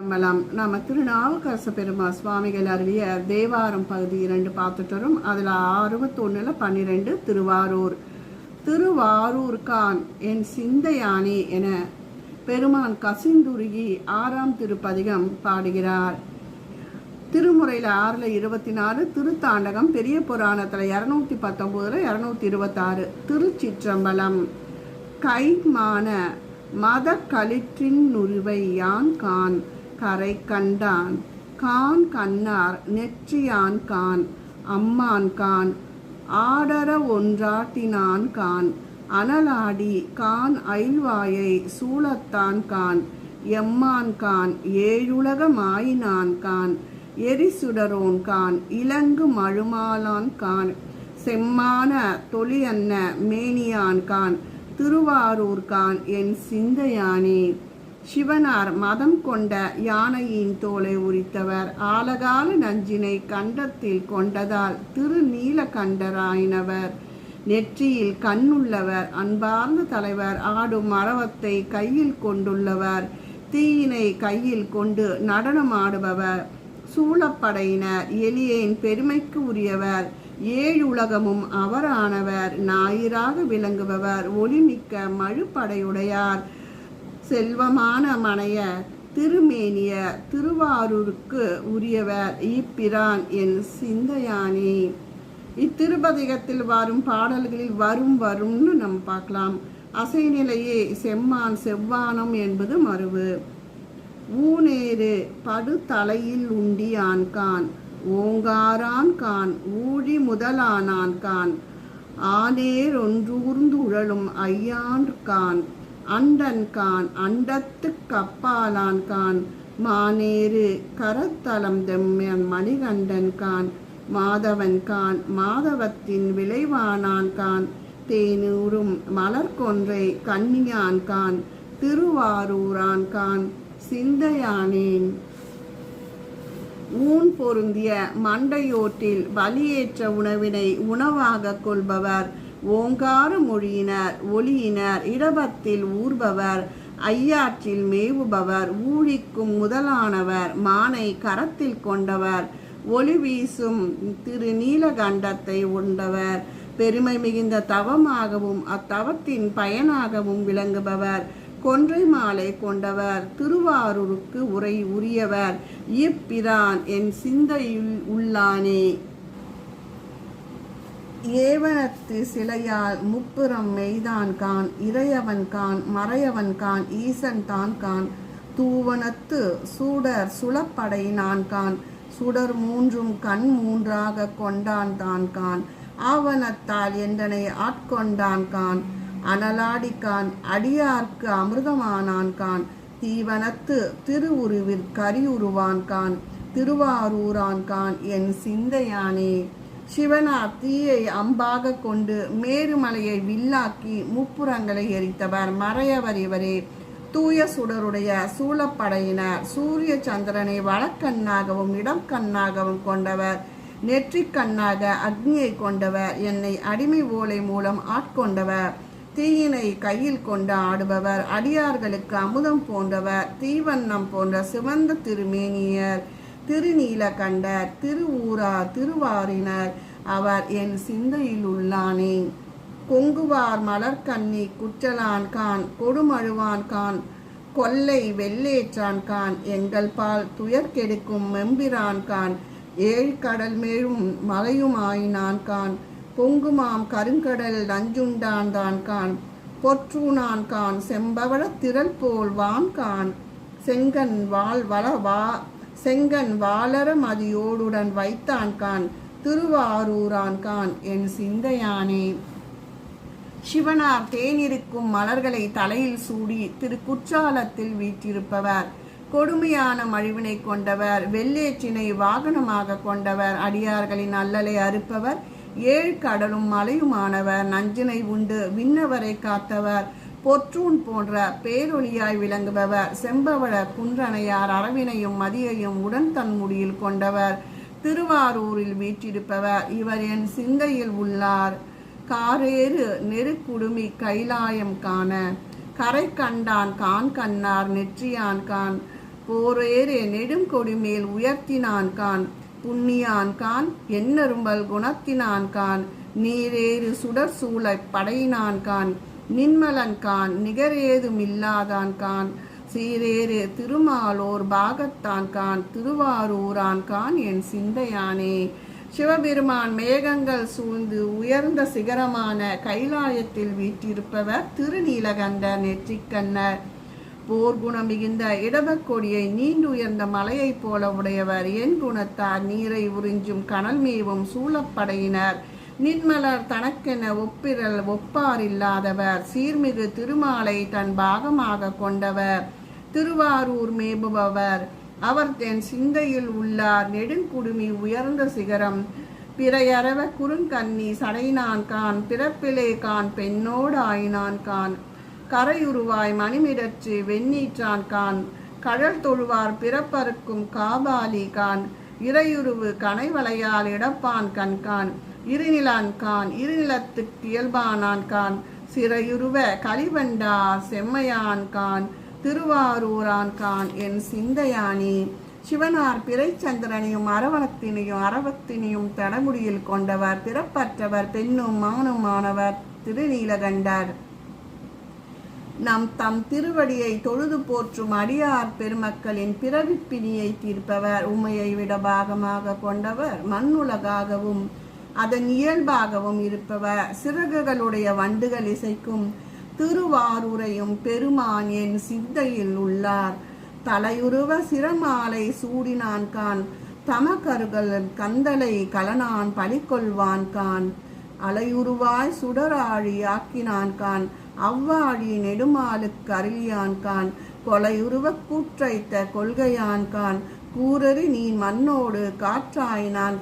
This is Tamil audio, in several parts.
நம்மளாம் நம்ம திருநாவுக்கரச பெருமா சுவாமிகள் அருளிய தேவாரம் பகுதி இரண்டு பார்த்துட்டு வரோம் அதில் அறுபத்தொன்னுல பன்னிரெண்டு திருவாரூர். திருவாரூர்கான் என் சிந்தையானே என பெருமான் கசிந்துருகி ஆறாம் திருப்பதிகம் பாடுகிறார். திருமுறையில் ஆறில் இருபத்தி நாலு திருத்தாண்டகம் பெரிய புராணத்தில் இரநூத்தி பத்தொம்போதில் இரநூத்தி இருபத்தாறு திருச்சிற்றம்பலம். கைமான மத களிற்றின் நுருவை யான் கான் கரை கண்டான். கான் கண்ணார் நெற்றியான் கான் அம்மான் கான் ஆடர ஒன்றாட்டினான் கான். அனலாடி கான் ஐல்வாயை சூளத்தான் கான். எம்மான் கான் ஏழுலகமாயினான் கான். எரிசுடரோன் கான் இலங்கு மழுமாலான் கான். செம்மான தொழியன்ன மேனியான் கான். திருவாரூர் கான் என் சிந்தையானே. சிவனார் மதம் கொண்ட யானையின் தோலை உரித்தவர். ஆலகால நஞ்சினை கண்டத்தில் கொண்டதால் திருநீலகண்டராயினவர். நெற்றியில் கண்ணுள்ளவர் அன்பார்ந்த தலைவர் ஆடும் மரவத்தை கையில் கொண்டுள்ளவர் தீயினை கையில் கொண்டு நடனமாடுபவர். சூழப்படையினர் எலியேன் பெருமைக்கு உரியவர் ஏழுலகமும் அவரானவர். ஞாயிறாக விளங்குபவர் ஒளிமிக்க மழுப்படையுடையார். செல்வமான மனைய திருமேனிய திருவாரூருக்கு உரியவர் இப்பிரான் என் சிந்தையானே. இத்திருப்பதிகத்தில் வரும் பாடல்களில் வரும் வரும்னு நம்ம பார்க்கலாம். அசைநிலையே செம்மான் செவ்வானம் என்பது மறுவு. ஊனேறு படுதலையில் உண்டியான் கான் ஓங்காரான் கான் ஊழி முதலானான் கான். ஆனேர் ஒன்றூர்ந்து உழலும் ஐயான் கான். அண்டன் கான் அண்டத்து கப்பாலான் கான் மானேறு கரத்தலம் தெம்மன் மணிகண்டன் கான் மாதவன் கான் மாதவத்தின் விளைவானான் கான் தேனூரும் மலர்கொன்றை கன்னியான்கான் கான் திருவாரூரான் கான் சிந்தையானேன். ஊன் பொருந்திய மண்டையோட்டில் வலியேற்ற உணவினை உணவாக கொள்பவர். ஓங்கார மொழியினர் ஒளியினர் இடபத்தில் ஊர்பவர் ஐயாற்றில் மேவுபவர் ஊழிக்கும் முதலானவர் மானை கரத்தில் கொண்டவர் ஒளி வீசும் திரு நீலகண்டத்தை உண்டவர் பெருமை மிகுந்த தவமாகவும் அத்தவத்தின் பயனாகவும் விளங்குபவர் கொன்றை மாலை கொண்டவர் திருவாரூருக்கு உரை உரியவர் இப்பிரான் என் சிந்தையுள் உள்ளானே. ஏவனத்து சிலையால் முப்புறம் மெய்தான் கான் இறையவன் கான் மறையவன் கான் ஈசன் தான் கான். தூவனத்து சூடர் சுழப்படை நான் கான். சுடர் மூன்றும் கண் மூன்றாக கொண்டான் தான் கான். ஆவணத்தால் என்றனை ஆட்கொண்டான் கான். அனலாடிக்கான் அடியார்க்கு அமிர்தமானான் கான். தீவனத்து திருவுருவிற் கரியுருவான் கான். திருவாரூரான் கான் என் சிந்தையானே. சிவனார் தீயை அம்பாக கொண்டு மேருமலையை வில்லாக்கி முப்புறங்களை எரித்தவர் மறையவர் இவரே. தூய சுடருடைய சூழப்படையினர் சூரிய சந்திரனை வழக்கண்ணாகவும் இடக்கண்ணாகவும் கொண்டவர். நெற்றிக்கண்ணாக அக்னியை கொண்டவர். என்னை அடிமை ஓலை மூலம் ஆட்கொண்டவர். தீயினை கையில் கொண்டு ஆடுபவர். அடியார்களுக்கு அமுதம் போன்றவர். தீவண்ணம் போன்ற சிவந்த திருமேனியர். திருநீலகண்டர் திருவூரா திருவாரினர் அவர் என் சிந்தையில் உள்ளானே. கொங்குவார் மலர்கண்ணி குற்றலான் கான் கொடுமழுவான் கான் கொல்லை வெள்ளேற்றான் கான் எங்கள் பால் துயர் கெடுக்கும் மெம்பிரான் கான் ஏழ் கடல் மேலும் மலையுமாயினான் கான் பொங்குமாம் கருங்கடல் நஞ்சுண்டான் தான் கான் பொற்றூனான் கான் செம்பவள திரள் போல் வான் கான் செங்கன் வாழ் வள வா செங்கன் வாளர மதியோடுடன் வைத்தான் கான் திருவாரூரான் கான் என் சிந்தையானே. சிவனார் தேனிருக்கும் மலர்களை தலையில் சூடி திரு குற்றாலத்தில் வீற்றிருப்பவர். கொடுமையான மழிவினை கொண்டவர் வெள்ளேற்றினை வாகனமாக கொண்டவர் அடியார்களின் அல்லலை அறுப்பவர் ஏழு கடலும் மலையுமானவர் நஞ்சினை உண்டு விண்ணவரை காத்தவர். பொற்றூன் போன்ற பேரொளியாய் விளங்குபவர் செம்பவள குன்றனையார் அரவினையும் மதியையும் உடன் தன்முடியில் கொண்டவர் திருவாரூரில் வீற்றிருப்பவர். இவர் என் சிந்தையில் உள்ளார். காரேறு நெருக்குடுமி கைலாயம் காண. கரை கண்டான் கான் கண்ணார் நெற்றியான் கான். போரேறே நெடுங்கொடுமேல் உயர்த்தினான் கான். புண்ணியான் கான் எண்ணரும்பல் குணத்தினான் கான். நீரேறு சுடர் சூளை படையினான் கான். நின்மலன் கான் நிகரேதுமில்லாதான் கான். சீரேறு திருமாலோர் பாகத்தான் கான் திருவாரூரான் கான் என் சிந்தையானே. சிவபெருமான் மேகங்கள் சூழ்ந்து உயர்ந்த சிகரமான கைலாயத்தில் வீற்றிருப்பவர் திருநீலகண்ட நெற்றிக்கண்ணர். போர்க்குணம் மிகுந்த இடபக்கொடியை நீண்டு உயர்ந்த மலையைப் போல உடையவர். என் குணத்தார் நீரை உறிஞ்சும் கனல் மேவும் சூழப்படையினர். நின்மலர் தனக்கென ஒப்பிரல் ஒப்பார் இல்லாதவர் சீர்மிகு திருமாலை தன் பாகமாக கொண்டவர். திருவாரூர் மேபுபவர் அவர் தென் சிந்தையில் உள்ளார். நெடுங்குடுமி உயர்ந்த சிகரம். பிறையறவ குறுங்கண்ணி சடைநான் கான். பிறப்பிலே கான் பெண்ணோடு ஆயினான் கான். கரையுருவாய் மணிமிடற்று வெண்ணீற்றான் கான். கழல் தொழுவார் பிறப்பறுக்கும் காபாலி கான். இறையுருவு கனைவளையால் இடப்பான் கண்கான். இருநிலான் கான் இருநிலத்துக்கு இயல்பானான் கான் சிறையுருவ கலிவண்டா செம்மையான் கான் திருவாரூரான் கான் என் சிந்தையானி. சிவனார் பிறைச்சந்திரனையும் அரவணத்தினையும் அரவத்தினையும் தடமுடியில் கொண்டவர் பிறப்பற்றவர் பெண்ணும் மானுமானவர் திருநீலகண்டர். நம் தம் திருவடியை தொழுது போற்றும் அடியார் பெருமக்களின் பிறவிப்பினியை தீர்ப்பவர் உமையை விட பாகமாக கொண்டவர் மண்ணுலகாகவும் அதன் இயல்பாகவும் இருப்பவர் சிறகுகளுடைய வண்டுகள் இசைக்கும் திருவாரூரையும் பெருமான் என் சித்தையில் உள்ளார். தலையுருவ சிரமாலை சூடினான் கான் தமக்கருகள் கந்தலை கலனான் பலிக்கொள்வான் கான். அலையுருவாய் சுடராழி ஆக்கினான் கான் அவ்வாழி நெடுமாலுக்கு அருளியான் கான். கொலையுருவ கூற்றைத்த கொள்கையான் கான் கூரறி நீ மண்ணோடு காற்றாயினான்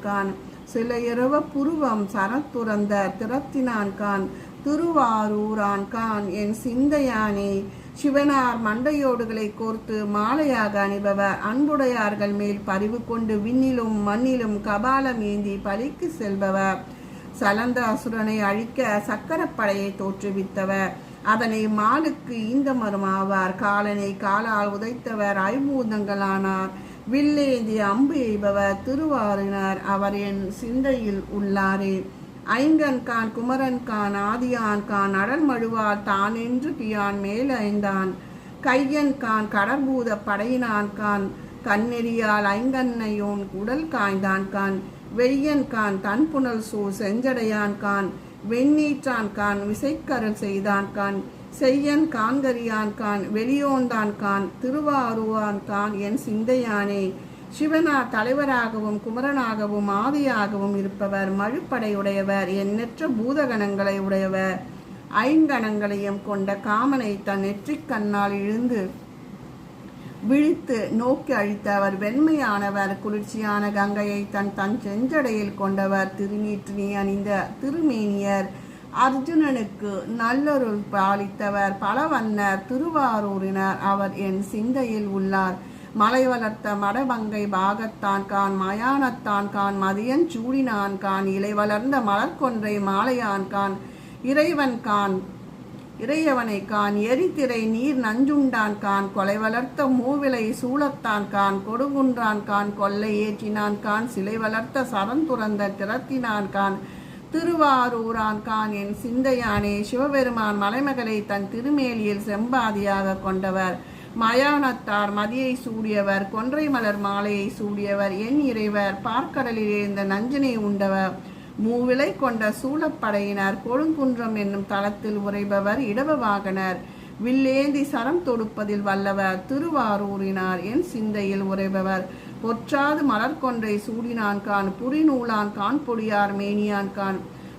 சில சிலையுறவ புருவம் சரத்துறந்த திறத்தினான் கான் திருவாரூரான் கான். என் சிந்தையானே சிவனார் மண்டையோடுகளை கோர்த்து மாலையாக அணிபவர். அன்புடையார்கள் மேல் பரிவு கொண்டு விண்ணிலும் மண்ணிலும் கபாலம் ஏந்தி பலிக்கு செல்பவர். சலந்த அசுரனை அழிக்க சக்கரப்படையை தோற்றுவித்தவர். அதனை மாலுக்கு ஈந்த மருமாவார் காலனை காலால் உதைத்தவர். ஐம்பூதங்களானார் வில்லேந்தி அம்பு எய்பவர் திருவாரினர் அவர் என் சிந்தையில் உள்ளாரே. ஐங்கன்கான் குமரன்கான் ஆதியான்கான் ஆதியான் கான் அடல்மழுவார் தான் என்று பியான் மேல் ஐந்தான் கடற்பூத படையினான் கான் கண்ணெறியால் ஐங்கன்னையோன் உடல் காய்ந்தான் வெய்யன்கான் தன்புணல் தன் சூ செஞ்சடையான் கான். வெண்ணீற்றான் கான் விசைக்கரல் செய்தான்கான் செய்யன் கான்கரியான் கான் வெளியோன்தான் கான் திருவாரூவான் கான் என் சிந்தையானே. சிவனா தலைவராகவும் குமரனாகவும் ஆதியாகவும் இருப்பவர் மழுப்படையுடையவர் எண்ணற்ற பூதகணங்களை உடையவர். ஐங்கணங்களையும் கொண்ட காமனை தன் நெற்றிக் கண்ணால் இழுந்து விழித்து நோக்கி அழித்தவர். வெண்மையானவர் குளிர்ச்சியான கங்கையை தன் தன் செஞ்சடையில் கொண்டவர். திருநீற்றினி அணிந்த திருமேனியர். அர்ஜுனனுக்கு நல்லொருள் பாலித்தவர் பலவன்னர் திருவாரூரினர் அவர் என் சிந்தையில் உள்ளார். மலை வளர்த்த மடபங்கை பாகத்தான் கான் மயானத்தான் கான் மதியன் சூடினான் கான் இலை வளர்ந்த மலர்கொன்றை மாலையான் கான் இறைவன் கான் இறையவனை கான் எரித்திரை நீர் நஞ்சுண்டான் கான் கொலை வளர்த்த மூவிலை சூளத்தான் கான் கொடுகுன்றான் கான் கொல்லை ஏற்றினான் கான் சிலை வளர்த்த சரந்துறந்த திறத்தினான் கான் திருவாரூரான் கான் என் சிந்தையானே சிவபெருமான் மலைமகளை தன் திருமேலியில் செம்பாதியாக கொண்டவர். மயானத்தார் மதியை சூடியவர் கொன்றை மலர் மாலையை சூடியவர் என் இறைவர் பார்க்கடலில் இருந்த நஞ்சனை உண்டவர். மூவிலை கொண்ட சூழப்படையினர் கொடுங்குன்றம் என்னும் தளத்தில் உரைபவர் இடவவாகனர் வில்லேந்தி சரம் தொடுப்பதில் வல்லவர் திருவாரூரினார் என் சிந்தையில் உரைபவர் பொற்றாது மலர்கொன்றை சூடினான் கான் புரிநூலான் கான் பொடியார் மேனியான் கான்.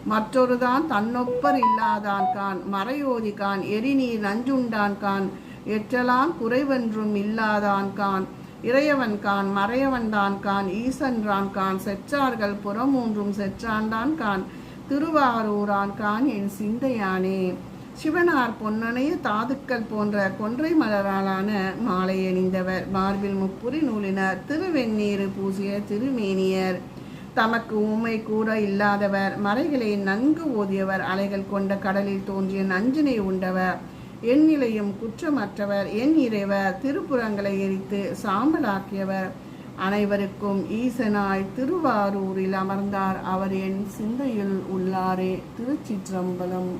மற்றொருதான் தன்னொப்பர் இல்லாதான் கான் மறையோதி கான் எரிநீர் நஞ்சுண்டான் கான். எற்றலாம் குறைவென்றும் இல்லாதான் கான். இறையவன் கான் மறையவன்தான் கான் ஈசன்றான் கான். செற்றார்கள் புறமூன்றும் செற்றான்தான் கான். திருவாரூரான் கான் என் சிந்தையானே. சிவனார் பொன்னணைய தாதுக்கள் போன்ற கொன்றை மலராலான மாலை அணிந்தவர். மார்பில் முப்புரி நூலினர். திருவெண்ணீர் பூசிய திருமேனியர். தமக்கு ஊமை கூட இல்லாதவர். மறைகளை நன்கு ஓதியவர். அலைகள் கொண்ட கடலில் தோன்றிய நஞ்சினை உண்டவர். என் நிலையும் குற்றமற்றவர். என் இறைவர். திருப்புறங்களை எரித்து சாம்பலாக்கியவர். அனைவருக்கும் ஈசனாய் திருவாரூரில் அமர்ந்தார். அவர் என் சிந்தையில் உள்ளாரே. திருச்சிற்றம்பலம்.